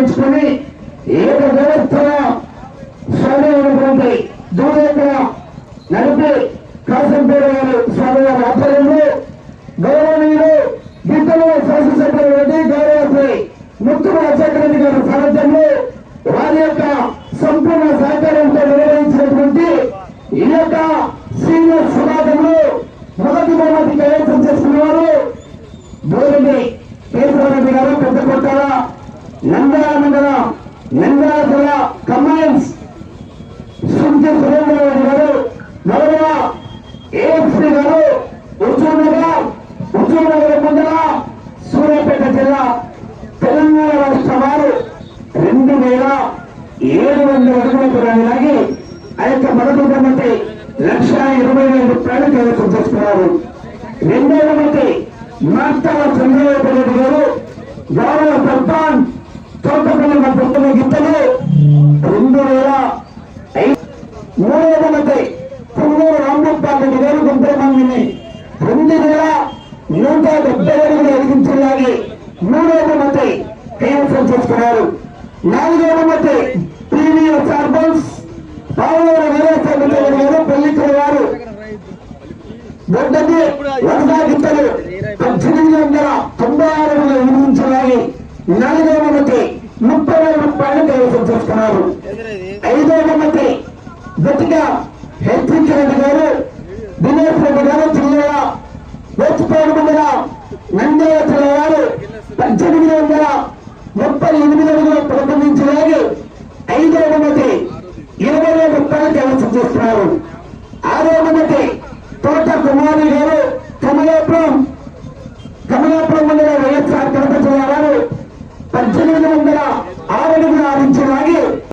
పురస్కరించుకొని ఏక వ్యవస్థల స్వామి అయినటువంటి దూరేంద్ర నడిపి కాసంపేట గారు స్వామి గారి ఆధ్వర్యంలో గౌరవనీయులు గిద్దలు శాసనసభ్యులు గౌరవ శ్రీ ముత్తు రాజశేఖర రెడ్డి గారి సారథ్యంలో వారి యొక్క సంపూర్ణ సహకారంతో నిర్వహించినటువంటి ఈ యొక్క సీనియర్ సమాజంలో మొదటి బహుమతి కైవసం నంద్యాల మండలం నంద్యాల జిల్లా కమాండ్స్ సుంచి సురేంద్ర రెడ్డి గారు గౌరవ ఏఎఫ్సి గారు హుజూర్ నగర్ హుజూర్ నగర్ మండల సూర్యాపేట జిల్లా. తెలంగాణ రాష్ట్ర వారు రెండు వేల ఏడు వందల అడుగుల దూరాన్ని లాగి ఆ యొక్క మొదటి బహుమతి లక్ష ఇరవై ఐదు రూపాయలు కైవసం చేసుకున్నారు. రెండవ మంది మార్తాల చంద్రబాబు రెడ్డి గారు గౌరవ సర్పంచ్ మూడవ మంది పుల్లూరు రాంగోపాల్ రెడ్డి గారు గుంటమందిని రెండు వేల నూట డెబ్బై అడుగులు ఎదిగించలాగి మూడవ మంది కైవసం చేసుకున్నారు. నాలుగవ మంది ప్రీమియర్ సర్పంచ్ పావులూరు వీరేశ్వర రెడ్డి గారు పెళ్ళికల వారు గొడ్డకి వరదాగిత్తలు పద్దెనిమిది వందల తొంభై ఆరు వందల విధించలాగి నాలుగవ మంది ముప్పై వేల రూపాయలు కైవసం చేసుకున్నారు. ఐదవ మంది గట్టిగా హెచ్చించ రెడ్డి గారు దినేష్ రెడ్డి గారు జిల్లా వేచిపోయిన మండల నంద్యాల జిల్లా వారు పద్దెనిమిది వందల ముప్పై ఎనిమిది అడుగులు ప్రబంధించలాగి ఐదవ మంది ఇరవై వేల రూపాయలు కైవసం చేస్తున్నారు. ఆరో మంది తోట కుమారి గారు కమలాపురం కమలాపురం మండల వైఎస్ఆర్ కడప జిల్లా వారు పద్దెనిమిది వందల